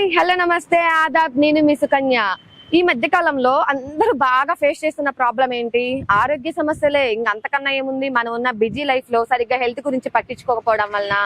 Hi hello నమస్తే ఆదాబ్ నేను మీ సుకన్య. ఈ మధ్య కాలంలో అందరూ బాగా ఫేస్ చేస్తున్న ప్రాబ్లం ఏంటి? ఆరోగ్య సమస్యలే ఇంక అంతకన్నా ఏముంది? మనం ఉన్న బిజీ లైఫ్లో సరిగ్గా హెల్త్ గురించి పట్టించుకోకపోవడం వలన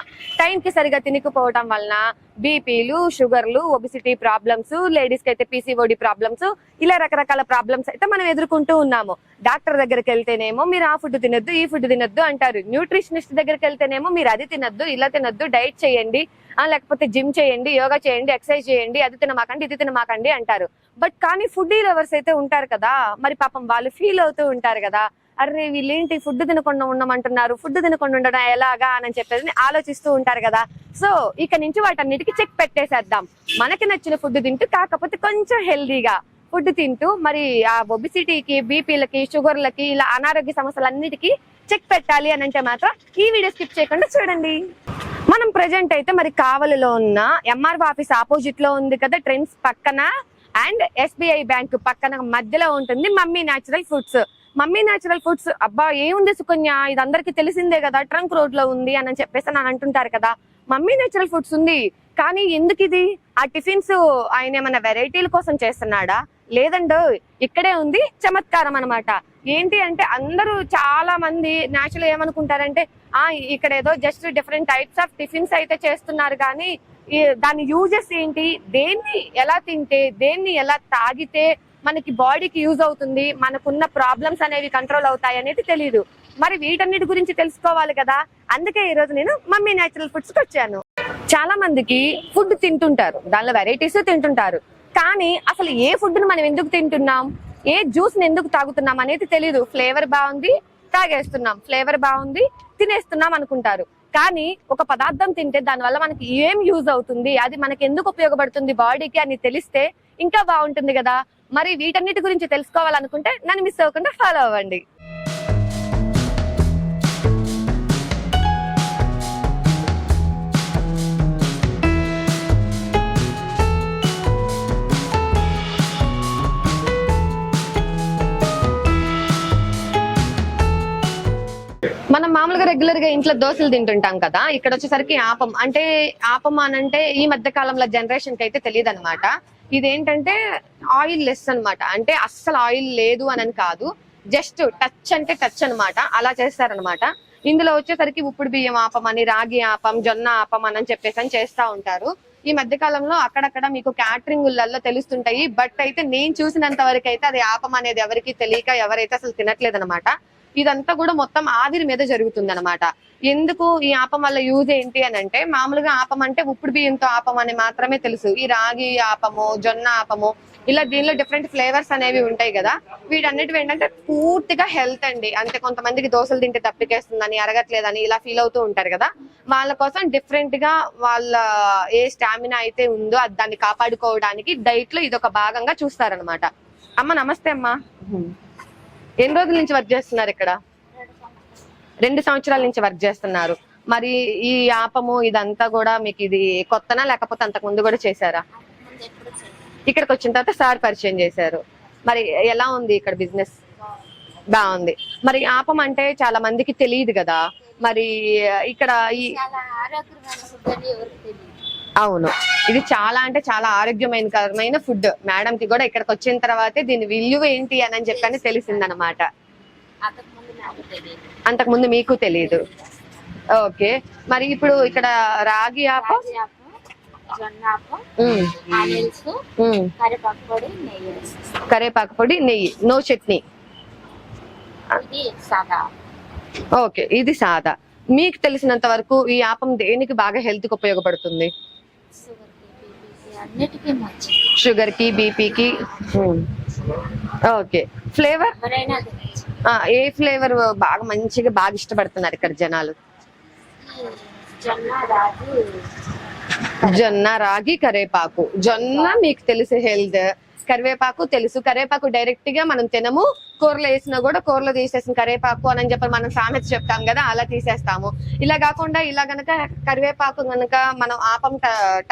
టైం కి సరిగ్గా తినకపోవడం వలన బీపీలు షుగర్లు ఒబిసిటీ ప్రాబ్లమ్స్ లేడీస్కి అయితే పీసీఓడి ప్రాబ్లమ్స్ ఇలా రకరకాల ప్రాబ్లమ్స్ అయితే మనం ఎదుర్కొంటూ ఉన్నాము. డాక్టర్ దగ్గరికి వెళ్తేనేమో మీరు ఆ ఫుడ్ తినొద్దు ఈ ఫుడ్ తినొద్దు అంటారు. న్యూట్రిషనిస్ట్ దగ్గరికి వెళ్తేనేమో మీరు అది తినొద్దు ఇలా తినొద్దు డైట్ చేయండి ఆ, లేకపోతే జిమ్ చేయండి యోగా చేయండి ఎక్సర్సైజ్ చేయండి అది తినమాకండి ఇది తినమాకండి అంటారు. బట్ కానీ ఫుడ్ లవర్స్ అయితే ఉంటారు కదా మరి పాపం వాళ్ళు ఫీల్ అవుతూ ఉంటారు కదా అరే వీళ్ళేంటి ఫుడ్ తినకుండా ఉండమంటున్నారు? ఫుడ్ తినకుండా ఉండడం ఎలాగా అని చెప్పేసి ఆలోచిస్తూ ఉంటారు కదా. సో ఇక నుంచి వాటన్నిటికి చెక్ పెట్టేసేద్దాం. మనకి నచ్చిన ఫుడ్ తింటూ కాకపోతే కొంచెం హెల్దీగా ఫుడ్ తింటూ మరి ఆ ఒబిసిటీకి బీపీలకి షుగర్లకి ఇలా అనారోగ్య సమస్యలన్నిటికీ చెక్ పెట్టాలి అని అంటే మాత్రం ఈ వీడియో స్కిప్ చేయకుండా చూడండి. మనం ప్రజెంట్ అయితే మరి కావలిలో ఉన్న ఎంఆర్ఓ ఆఫీస్ ఆపోజిట్లో ఉంది కదా ట్రెండ్స్ పక్కన. అండ్ ఎస్బీఐ బ్యాంక్ పక్కన మధ్యలో ఉంటుంది mummy natural foods. Mummy natural foods అబ్బా ఏముంది సుకన్య? ఇది అందరికి తెలిసిందే కదా ట్రంక్ రోడ్లో ఉంది అని చెప్పేసి అని అంటుంటారు కదా. మమ్మీ న్యాచురల్ ఫుడ్స్ ఉంది. కానీ ఎందుకు ఇది? ఆ టిఫిన్స్ ఆయన ఏమైనా వెరైటీల కోసం చేస్తున్నాడా? లేదండి ఇక్కడే ఉంది చమత్కారం అనమాట ఏంటి అంటే అందరూ చాలా మంది న్యాచురల్ ఏమనుకుంటారంటే ఆ ఇక్కడ ఏదో just different types of tiffins అయితే చేస్తున్నారు కానీ దాని యూజెస్ ఏంటి? దేన్ని ఎలా తింటే దేన్ని ఎలా తాగితే మనకి బాడీకి యూజ్ అవుతుంది మనకున్న ప్రాబ్లమ్స్ అనేవి కంట్రోల్ అవుతాయి అనేది తెలియదు మరి వీటన్నిటి గురించి తెలుసుకోవాలి కదా? అందుకే ఈ రోజు నేను మమ్మీ న్యాచురల్ ఫుడ్స్కి వచ్చాను. చాలా మందికి ఫుడ్ తింటుంటారు. దానిలో వెరైటీస్ తింటుంటారు. కానీ అసలు ఏ ఫుడ్ని మనం ఎందుకు తింటున్నాం? ఏ జ్యూస్ని ఎందుకు తాగుతున్నాం అనేది తెలియదు ఫ్లేవర్ బాగుంది తాగేస్తున్నాం. ఫ్లేవర్ బాగుంది తినేస్తున్నాం అనుకుంటారు. కానీ ఒక పదార్థం తింటే దానివల్ల మనకి ఏం యూజ్ అవుతుంది? అది మనకి ఎందుకు ఉపయోగపడుతుంది? బాడీకి అని తెలిస్తే ఇంకా బాగుంటుంది కదా? మరి వీటన్నిటి గురించి తెలుసుకోవాలనుకుంటే నన్ను మిస్ అవ్వకుండా ఫాలో అవ్వండి. మనం మామూలుగా రెగ్యులర్గా ఇంట్లో దోశలు తింటుంటాం కదా ఇక్కడ వచ్చేసరికి ఆపం. అంటే ఆపం అని అంటే ఈ మధ్య కాలంలో జనరేషన్కి అయితే తెలియదు అనమాట ఇదేంటంటే ఆయిల్ లెస్ అన్నమాట. అంటే అస్సలు ఆయిల్ లేదు అని అని కాదు. జస్ట్ టచ్ అంటే టచ్ అన్నమాట. అలా చేస్తారనమాట ఇందులో వచ్చేసరికి ఉప్పుడు బియ్యం ఆపం అని రాగి ఆపం జొన్న ఆపం అని చెప్పేసి అని చేస్తా ఉంటారు. ఈ మధ్య కాలంలో అక్కడక్కడ మీకు క్యాటరింగ్లలో తెలుస్తుంటాయి. బట్ అయితే నేను చూసినంత వరకు అయితే అది ఆపం అనేది ఎవరికి తెలియక ఎవరైతే అసలు తినట్లేదు అనమాట ఇదంతా కూడా మొత్తం ఆవిరి మీద జరుగుతుంది అనమాట ఎందుకు ఈ ఆపం వల్ల యూజ్ ఏంటి అని అంటే మామూలుగా ఆపం అంటే ఉప్పుడు బియ్యంతో ఆపం అని మాత్రమే తెలుసు. ఈ రాగి ఆపము జొన్న ఆపము ఇలా దీనిలో డిఫరెంట్ ఫ్లేవర్స్ అనేవి ఉంటాయి కదా. వీటన్నిటివి ఏంటంటే పూర్తిగా హెల్త్ అండి. అంటే కొంతమందికి దోశలు తింటే తప్పికేస్తుందని అరగట్లేదని ఇలా ఫీల్ అవుతూ ఉంటారు కదా. వాళ్ళ కోసం డిఫరెంట్గా వాళ్ళ ఏ స్టామినా అయితే ఉందో దాన్ని కాపాడుకోవడానికి డైట్లో ఇదొక భాగంగా చూస్తారనమాట అమ్మ నమస్తే అమ్మా. ఎన్ని రోజుల నుంచి వర్క్ చేస్తున్నారు ఇక్కడ? రెండు సంవత్సరాల నుంచి వర్క్ చేస్తున్నారు. మరి ఈ ఆపము ఇదంతా కూడా మీకు ఇది కొత్తనా లేకపోతే అంతకు ముందు కూడా చేశారా? ఇక్కడికి వచ్చిన తర్వాత సార్ పరిచయం చేశారు. మరి ఎలా ఉంది ఇక్కడ బిజినెస్ బాగుంది. మరి ఆపం అంటే చాలా మందికి తెలియదు కదా. మరి ఇక్కడ అవును. ఇది చాలా అంటే చాలా ఆరోగ్యమైన ఫుడ్. మేడం కి కూడా ఇక్కడికి వచ్చిన తర్వాతే దీని విలువ ఏంటి అని అని చెప్పని తెలిసిందనమాట. అంతకుముందు అంతకు ముందు మీకు తెలియదు. ఓకే. మరి ఇప్పుడు ఇక్కడ రాగి ఆపం. కరేపాకు పొడి నెయ్యి. నో చట్నీ. ఓకే. ఇది సాదా. మీకు తెలిసినంత వరకు ఈ ఆపం దేనికి బాగా హెల్త్కి ఉపయోగపడుతుంది? షుగర్కి బీపీకి ఓకే ఫ్లేవర్ ఏ ఫ్లేవర్ బాగా మంచిగా బాగా ఇష్టపడుతున్నారు ఇక్కడ జనాలు? ఈ జొన్న రాగి జొన్న రాగి కరేపాకు జొన్న మీకు తెలుసు హెల్త్ కరివేపాకు తెలుసు. కరివేపాకు డైరెక్ట్గా మనం తినము. కూరలో వేసినా కూడా కూరలో తీసేసిన కరివేపాకు అని చెప్పి మనం సామెత చెప్తాం కదా అలా తీసేస్తాము. ఇలా కాకుండా ఇలా గనక కరివేపాకు గనక మనం ఆపం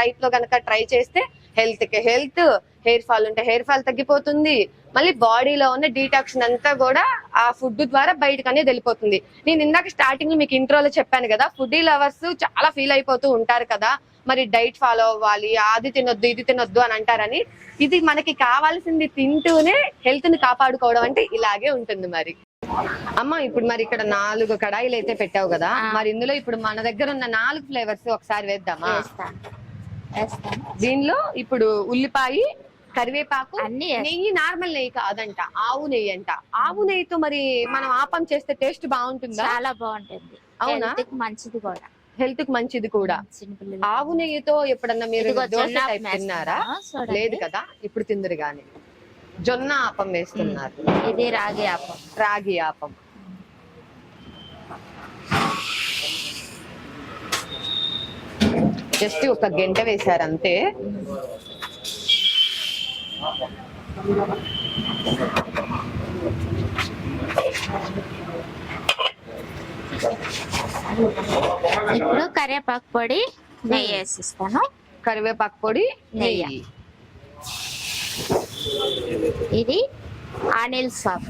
టైప్లో గనక ట్రై చేస్తే హెల్త్కి హెల్త్ హెయిర్ ఫాల్ ఉంటే హెయిర్ ఫాల్ తగ్గిపోతుంది. మళ్ళీ బాడీలో ఉన్న డీటాక్షన్ అంతా కూడా ఆ ఫుడ్ ద్వారా బయటకు అనేది వెళ్ళిపోతుంది. నేను ఇందాక స్టార్టింగ్లో మీకు ఇంట్రోలో చెప్పాను కదా ఫుడ్ లవర్స్ చాలా ఫీల్ అయిపోతూ ఉంటారు కదా. మరి డైట్ ఫాలో అవ్వాలి అది తినొద్దు ఇది తినొద్దు అని అంటారని ఇది మనకి కావాల్సింది తింటూనే హెల్త్ని కాపాడుకోవడం అంటే ఇలాగే ఉంటుంది మరి. అమ్మ ఇప్పుడు మరి ఇక్కడ నాలుగు కడాయిలు అయితే పెట్టావు కదా. మరి ఇందులో ఇప్పుడు మన దగ్గర ఉన్న నాలుగు ఫ్లేవర్స్ ఒకసారి వేద్దామా? దీనిలో ఇప్పుడు ఉల్లిపాయ కరివేపాకు. నెయ్యి నార్మల్ నెయ్యి కాదంట ఆవు నెయ్యి అంట. ఆవు నెయ్యితో మరి మనం ఆపం చేస్తే టేస్ట్ బాగుంటుందా? చాలా బాగుంటుంది. అవునా? మంచిది కూడా. హెల్త్కి మంచిది కూడా. ఆవు నెయ్యితో ఎప్పుడన్నా మీరు దోశ జొన్న టైప్ తిన్నారా. లేదు కదా ఇప్పుడు తిందరు గాని. జొన్న ఆపం వేస్తున్నారు. ఇది రాగి ఆపం. రాగి ఆపం. జస్ట్ ఒక గంట వేశారు అంతే. ఇప్పుడు కరివేపాకు పొడి నెయ్యి వేసిస్తాను. కరివేపాకు పొడి నెయ్యి. ఇది అనిల్ సాఫ్.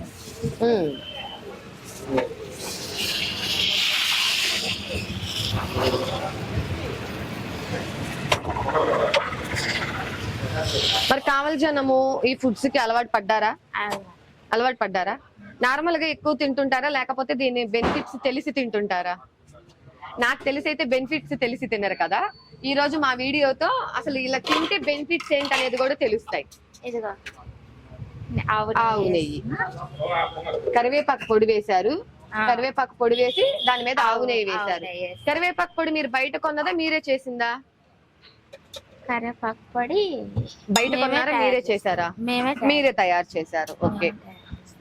మరి కావలి జనము ఈ ఫుడ్స్కి అలవాటు పడ్డారా? అలవాటు పడ్డారా? నార్మల్గా ఎక్కువ తింటుంటారా? లేకపోతే దీని బెనిఫిట్స్ తెలిసి తింటుంటారా? నాకు తెలిసి అయితే బెనిఫిట్స్ తెలిసి తినరు కదా. ఈ రోజు మా వీడియోతో అసలు ఇలా తింటే బెనిఫిట్స్ ఏంటనేది కూడా తెలుస్తాయి. ఇదిగో. ఆవు ఆవు నెయ్యి. నెయ్యి కరివేపాకు పొడి వేశారు. కరివేపాకు పొడి వేసి దాని మీద ఆవు నెయ్యి వేశారు. కరివేపాకు పొడి మీరు బయట కొన్నదా మీరే చేసిందా? కరివేపాకు పొడి బయట కొన్నారా మీరే. చేశారా? తయారు మీరే తయారు చేశారు. ఓకే.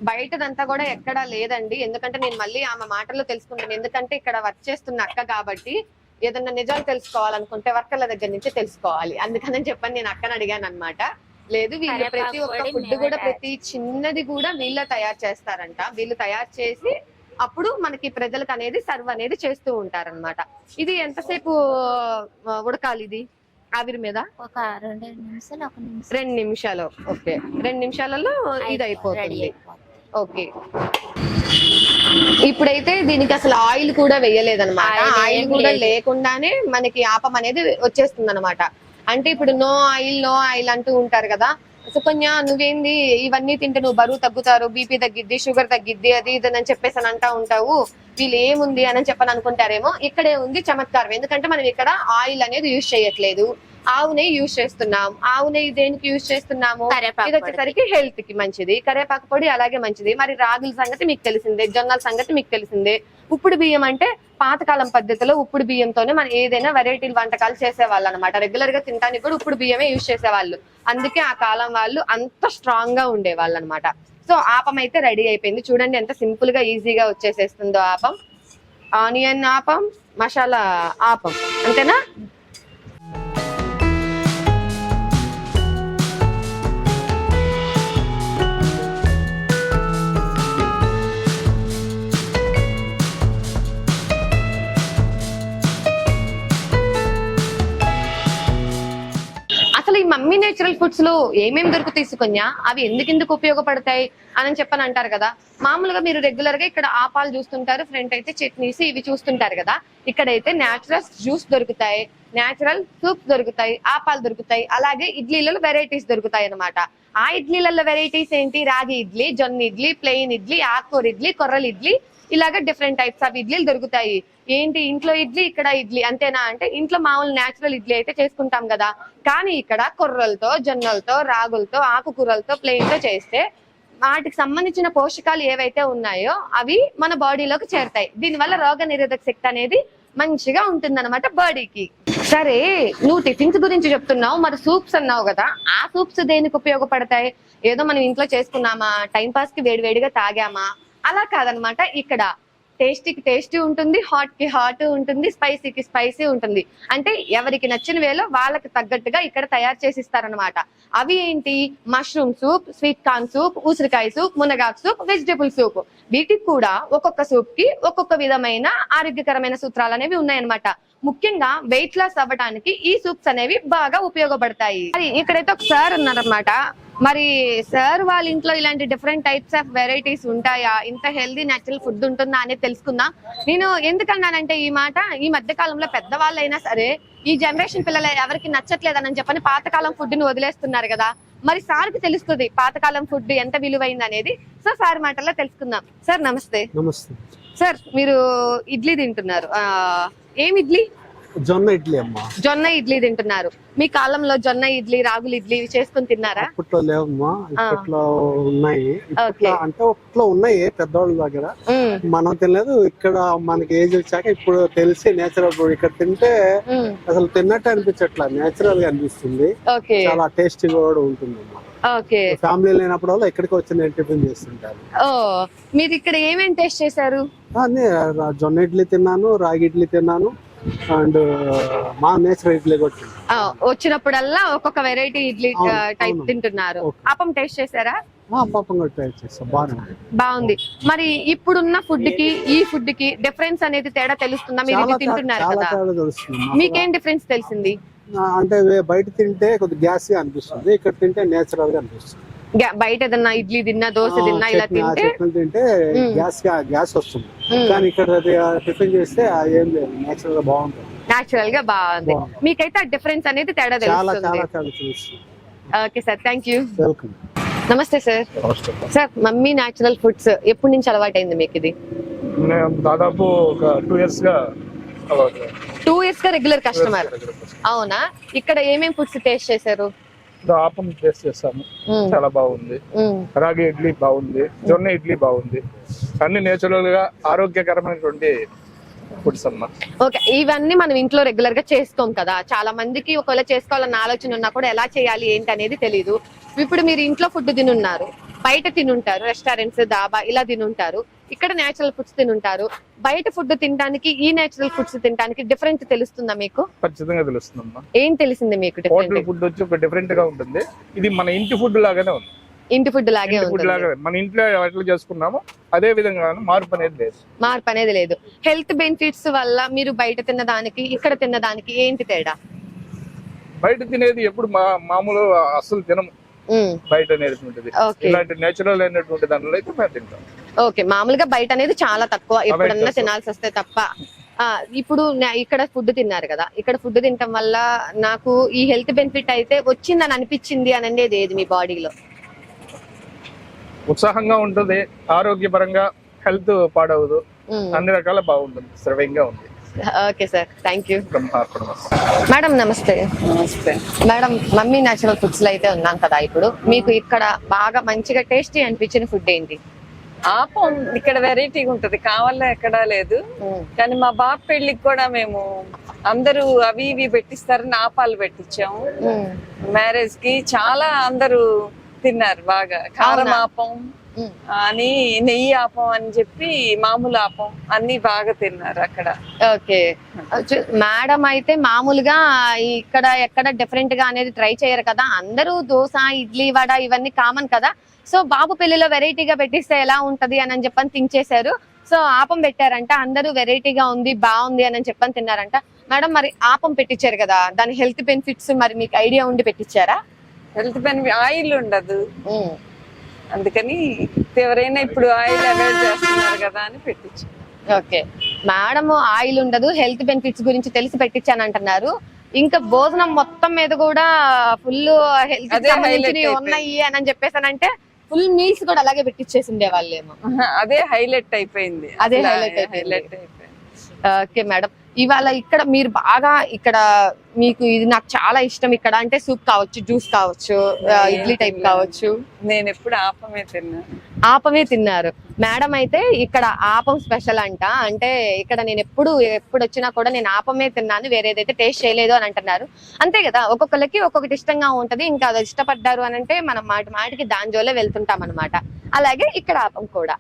బయటదంతా కూడా ఎక్కడా లేదండి. ఎందుకంటే నేను మళ్ళీ ఆమె మాటల్లో తెలుసుకుంటాను. ఎందుకంటే ఇక్కడ వర్క్ చేస్తున్న అక్క కాబట్టి ఏదన్నా నిజాలు తెలుసుకోవాలనుకుంటే వర్కర్ల దగ్గర నుంచి తెలుసుకోవాలి. అందుకని చెప్పని నేను అక్కని అడిగాను అనమాట లేదు వీళ్ళు ప్రతి ఒక్క ఫుడ్ కూడా ప్రతి చిన్నది కూడా వీళ్ళే తయారు చేస్తారంట. వీళ్ళు తయారు చేసి అప్పుడు మనకి ప్రజలకు అనేది సర్వ్ అనేది చేస్తూ ఉంటారన్నమాట. ఇది ఎంతసేపు ఉడకాలి ఇది? ఆవిరి మీద? ఒక రెండు నిమిషాలు ఒక నిమిషం. రెండు నిమిషాలు. ఓకే. రెండు నిమిషాలలో ఇది అయిపోతుంది ఓకే. ఇప్పుడైతే దీనికి అసలు ఆయిల్ కూడా వేయలేదన్నమాట. ఆయిల్ కూడా. లేకుండానే మనకి ఆపం అనేది వచ్చేస్తుంది అనమాట అంటే ఇప్పుడు నో ఆయిల్ నో ఆయిల్ అంటూ ఉంటారు కదా. సుకన్య నువ్వేంది ఇవన్నీ తింటే నువ్వు బరువు తగ్గుతారు బీపీ తగ్గిద్ది షుగర్ తగ్గిద్ది అది ఇది అని చెప్పేసి అని అంటా ఉంటావు. వీళ్ళు ఏముంది అని చెప్పని అనుకుంటారేమో ఇక్కడే ఉంది చమత్కారం. ఎందుకంటే మనం ఇక్కడ ఆయిల్ అనేది యూజ్ చేయట్లేదు. ఆవు నెయ్యి యూజ్ చేస్తున్నాం. ఆవు నెయ్యి దేనికి యూజ్ చేస్తున్నాము? ఇది వచ్చేసరికి హెల్త్కి మంచిది. కరివేపాకు పొడి అలాగే మంచిది. మరి రాగుల సంగతి మీకు తెలిసిందే జొన్నల సంగతి మీకు తెలిసిందే. ఉప్పుడు బియ్యం అంటే పాతకాలం పద్ధతిలో ఉప్పుడు బియ్యంతోనే మనం ఏదైనా వెరైటీ వంటకాలు చేసేవాళ్ళు అనమాట రెగ్యులర్గా తినడానికి కూడా ఉప్పుడు బియ్యమే యూజ్ చేసేవాళ్ళు. అందుకే ఆ కాలం వాళ్ళు అంత స్ట్రాంగ్గా ఉండేవాళ్ళు అనమాట సో ఆపం అయితే రెడీ అయిపోయింది. చూడండి ఎంత సింపుల్గా ఈజీగా వచ్చేసేస్తుందో ఆపం. ఆనియన్ ఆపం మసాలా ఆపం. అంతేనా? నార్మల్ ఫుడ్స్లో ఏమేమి దొరుకుతాయి సుకన్య? అవి ఎందుకెందుకు ఉపయోగపడతాయి? అని చెప్పని అంటారు కదా. మామూలుగా మీరు రెగ్యులర్గా ఇక్కడ ఆపాలు చూస్తుంటారు ఫ్రంట్ అయితే చట్నీస్ ఇవి చూస్తుంటారు కదా. ఇక్కడైతే న్యాచురల్ జ్యూస్ దొరుకుతాయి న్యాచురల్ సూప్ దొరుకుతాయి ఆపాలు దొరుకుతాయి అలాగే ఇడ్లీలలో వెరైటీస్ దొరుకుతాయి అన్నమాట. ఆ ఇడ్లీలలో వెరైటీస్ ఏంటి? రాగి ఇడ్లీ జొన్న ఇడ్లీ ప్లెయిన్ ఇడ్లీ ఆకూర ఇడ్లీ కొర్రల ఇడ్లీ ఇలాగ డిఫరెంట్ టైప్స్ ఆఫ్ ఇడ్లీలు దొరుకుతాయి. ఏంటి ఇంట్లో ఇడ్లీ ఇక్కడ ఇడ్లీ అంతేనా? అంటే ఇంట్లో మామూలు నేచురల్ ఇడ్లీ అయితే చేసుకుంటాం కదా. కానీ ఇక్కడ కొర్రలతో జొన్నలతో రాగులతో ఆకుకూరలతో ప్లేన్తో తో చేస్తే వాటికి సంబంధించిన పోషకాలు ఏవైతే ఉన్నాయో అవి మన బాడీలోకి చేరుతాయి. దీనివల్ల రోగ నిరోధక శక్తి అనేది మంచిగా ఉంటుందన్నమాట బాడీకి. సరే నువ్వు టిఫిన్స్ గురించి చెప్తున్నావు మరి సూప్స్ అన్నావు కదా. ఆ సూప్స్ దేనికి ఉపయోగపడతాయి? ఏదో మనం ఇంట్లో చేసుకున్నామా? టైం పాస్కి వేడివేడిగా తాగామా? అలా కాదనమాట ఇక్కడ. టేస్టీకి టేస్టీ ఉంటుంది హాట్కి హాట్ ఉంటుంది స్పైసీకి స్పైసీ ఉంటుంది. అంటే ఎవరికి నచ్చిన వేలో వాళ్ళకి తగ్గట్టుగా ఇక్కడ తయారు చేసి ఇస్తారనమాట అవి ఏంటి? Mushroom soup sweet corn soup ఉసిరికాయ సూప్ మునగాకు సూప్ వెజిటేబుల్ సూప్ వీటికి కూడా ఒక్కొక్క సూప్కి ఒక్కొక్క విధమైన ఆరోగ్యకరమైన సూత్రాలు అనేవి ఉన్నాయన్నమాట. ముఖ్యంగా వెయిట్ లాస్ అవ్వడానికి ఈ సూప్స్ అనేవి బాగా ఉపయోగపడతాయి. మరి ఇక్కడైతే ఒక సార్ ఉన్నారనమాట మరి సార్ వాళ్ళ ఇంట్లో ఇలాంటి డిఫరెంట్ టైప్స్ ఆఫ్ వెరైటీస్ ఉంటాయా? ఇంత హెల్దీ నేచురల్ ఫుడ్ ఉంటుందా అనేది తెలుసుకుందాం. నేను ఎందుకన్నానంటే ఈ మాట ఈ మధ్య కాలంలో పెద్దవాళ్ళైనా సరే ఈ జనరేషన్ పిల్లలు ఎవరికి నచ్చట్లేదని చెప్పని పాతకాలం ఫుడ్ని వదిలేస్తున్నారు కదా. మరి సార్కి తెలుస్తుంది పాతకాలం ఫుడ్ ఎంత విలువైంది అనేది. సో సార్ మాటల్లో తెలుసుకుందాం. సార్ నమస్తే. నమస్తే. సార్ మీరు ఇడ్లీ తింటున్నారు. ఆ, ఏం ఇడ్లీ? జొన్న ఇడ్లీ అమ్మా. జొన్న ఇడ్లీ తింటున్నారు. మీ కాలంలో జొన్న ఇడ్లీ రాగులు ఇడ్లీ ఇవి చేసుకుని తిన్నారా? అప్పట్లో లేవమ్మా. ఇప్పట్లో ఉన్నాయి. ఇప్పట్లో అంటే అప్పట్లో ఉన్నాయి పెద్దవాళ్ళ దగ్గర. మనం తినలేదు. ఇక్కడ మనకి ఏజ్ వచ్చాక ఇప్పుడు తెలిసి నేచురల్ ఫుడ్ ఇక్కడ తింటే అసలు తిన్నట్టు అనిపించట్లా. నేచురల్గా అనిపిస్తుంది. చాలా టేస్టీగా కూడా ఉంటుంది అమ్మా ఓకే. ఫ్యామిలీ లేనప్పుడు వల్ల ఇక్కడికి వచ్చి నేను టిఫిన్ చేస్తుంటాను ఓ మీరు ఇక్కడ ఏమేం టేస్ట్ చేశారు? జొన్న ఇడ్లీ తిన్నాను రాగి ఇడ్లీ తిన్నాను. అండ్ మా నేచురల్ ఇడ్లీ వచ్చినప్పుడల్లా ఒక్కొక్క వెరైటీ ఇడ్లీ టైప్. తింటున్నారు. అప్పం టేస్ట్ చేశారా. బాగుంది. మరి ఇప్పుడున్న ఫుడ్కి ఈ ఫుడ్కి డిఫరెన్స్ అనేది తేడా తెలుస్తుందా? మీరు తింటున్నారు కదా. మీకేం డిఫరెన్స్ తెలిసింది? అంటే బయట తింటే కొద్దిగా గ్యాస్గా అనిపిస్తుంది ఇక్కడ తింటే నేచురల్గా అనిపిస్తుంది. బయట ఏదన్నా ఇడ్లీ తిన్నా దోశ తిన్నా ఇలా తింటే తింటే. గ్యాస్గా గ్యాస్ వస్తుంది. కానీ ఇక్కడ టిఫిన్ చేస్తే ఆ ఏం లేదు నేచురల్గా బాగుంటుంది. నాచురల్గా బాగుంది. మీకైతే ఆ డిఫరెన్స్ అనేది తేడా చాలా తెలుస్తుంది. చాలా చాలా తెలుస్తుంది. Okay sir thank you welcome నమస్తే sir sir mummy natural foods ఎప్పటి నుంచి అలవాటైంది మీకు ఇది? నేను దాదాపు ఒక టూ ఇయర్స్గా. టూ ఇయర్స్గా రెగ్యులర్ కస్టమర్ అవునా? ఇక్కడ ఏమేం ఫుడ్స్ టేస్ట్ చేశారు? ఆపం టేస్ట్ చేస్తాము. చాలా బాగుంది. రాగి ఇడ్లీ బాగుంది. జొన్న ఇడ్లీ బాగుంది. అన్ని నేచురల్గా ఆరోగ్యకరమైనటువంటి ఫుడ్స్ అమ్మా. ఓకే ఇవన్నీ మనం ఇంట్లో రెగ్యులర్గా చేసుకోం కదా. చాలా మందికి ఒకవేళ చేసుకోవాలన్న ఆలోచన ఉన్నా కూడా ఎలా చేయాలి ఏంటి అనేది తెలియదు ఇప్పుడు మీరు ఇంట్లో ఫుడ్ తినున్నారు. బయట తినుంటారు రెస్టారెంట్స్ దాబా ఇలా తినుంటారు. ఇక్కడ నేచురల్ ఫుడ్స్ తినుంటారు. బయట ఫుడ్ తినడానికి ఈ నేచురల్ ఫుడ్స్ తినడానికి డిఫరెంట్ తెలుస్తుందా మీకు? ఖచ్చితంగా తెలుస్తుందమ్మా. ఏం తెలిసింది మీకు హోటల్ ఫుడ్ వచ్చి ఒక డిఫరెంట్గా ఉంటుంది. ఇది మన ఇంటి ఫుడ్ లాగానే ఉంది. ఇంటి ఫుడ్ లాగే ఫుడ్ మన ఇంట్లో ఎట్లా చేసుకున్నామో అదే విధంగా మార్పు అనేది లేదు. మార్పు అనేది లేదు. హెల్త్ బెనిఫిట్స్ వల్ల మీరు బయట తిన్నదానికి ఇక్కడ తిన్నదానికి ఏంటి తేడా? బయట తినేది ఎప్పుడు మా మామూలు అస్సలు తినము. బయట అనేటువంటిది. ఇలాంటి నేచురల్ అయినటువంటి దానిలో అయితే మేము తింటాం. ఓకే మామూలుగా బయట అనేది చాలా తక్కువ. ఎప్పుడన్నా. తినాల్సి వస్తే తప్ప. ఆ ఇప్పుడు ఇక్కడ ఫుడ్ తిన్నారు కదా ఇక్కడ ఫుడ్ తినటం వల్ల నాకు ఈ హెల్త్ బెనిఫిట్ అయితే వచ్చిందని అనిపించింది అని అనేది ఏది మీ బాడీలో? ఉత్సాహంగా ఉంటుంది ఆరోగ్యపరంగా హెల్త్ పాడవదు అన్ని రకాల బాగుంటుంది శ్రవ్యంగా ఉంది. Okay sir thank you. Madam నమస్తే. నమస్తే. మేడం మమ్మీ నేచురల్ ఫుడ్స్లో అయితే ఉన్నాం కదా ఇప్పుడు. మీకు ఇక్కడ బాగా మంచిగా టేస్టీ అనిపించిన ఫుడ్ ఏంటి? ఆపం. ఇక్కడ వెరైటీగా ఉంటది. కావాలా ఎక్కడా లేదు. కానీ మా బాబు పెళ్ళికి కూడా మేము అందరూ అవి ఇవి పెట్టిస్తారని ఆపాలు పెట్టించాము. మ్యారేజ్కి చాలా అందరూ తిన్నారు బాగా. కారం? ఆపం. అని నెయ్యి ఆపం అని చెప్పి మామూలు ఆపం అన్ని బాగా తిన్నారు అక్కడ. ఓకే. మేడం అయితే మామూలుగా ఇక్కడ ఎక్కడ డిఫరెంట్గా అనేది ట్రై చేయరు కదా. అందరూ దోశ ఇడ్లీ వడ ఇవన్నీ కామన్ కదా. సో బాబు పెళ్ళిలో వెరైటీగా పెట్టిస్తే ఎలా ఉంటది అని అని చెప్పని థింక్ చేశారు. సో ఆపం పెట్టారంట అందరూ వెరైటీగా ఉంది బాగుంది అని చెప్పని తిన్నారంట. మేడం మరి ఆపం పెట్టించారు కదా దాని హెల్త్ బెనిఫిట్స్ మరి మీకు ఐడియా ఉండి పెట్టించారా హెల్త్ బెనిఫిట్ ఆయిల్ ఉండదు. అందుకని ఎవరైనా ఇప్పుడు ఆయిల్ అవాయిడ్ చేస్తున్నారు కదా అని పెట్టించాం. ఓకే. మేడం ఆయిల్ ఉండదు హెల్త్ బెనిఫిట్స్ గురించి తెలిసి పెట్టించాను అంటున్నారు ఇంకా భోజనం మొత్తం మీద కూడా ఫుల్ హెల్త్ అదే సంబంధించినవి. ఉన్నాయి అని అని చెప్పేసానంటే ఫుల్ మీల్స్ కూడా అలాగే పెట్టించేసి ఉండేవాళ్ళేమో ఆహా, అదే హైలైట్ అయిపోయింది. అదే highlight అయిపోయింది. highlight అయిపోయింది. Okay madam. ఇవాళ ఇక్కడ మీరు బాగా ఇక్కడ మీకు ఇది నాకు చాలా ఇష్టం ఇక్కడ అంటే సూప్ కావచ్చు జ్యూస్ కావచ్చు ఇడ్లీ టైప్ కావచ్చు. నేను ఎప్పుడు ఆపమే తిన్నాను ఆపమే తిన్నారు. మేడం అయితే ఇక్కడ ఆపం స్పెషల్ అంట. అంటే ఇక్కడ నేను ఎప్పుడు ఎప్పుడు వచ్చినా కూడా నేను ఆపమే తిన్నాను. వేరేదైతే టేస్ట్ చేయలేదు అని అంటున్నారు. అంతే కదా ఒక్కొక్కరికి ఒక్కొక్కటి ఇష్టంగా ఉంటది. ఇంకా అది ఇష్టపడ్డారు అని అంటే మనం మాటి మాటికి దాని జోలే వెళ్తుంటాం అనమాట అలాగే ఇక్కడ ఆపం కూడా.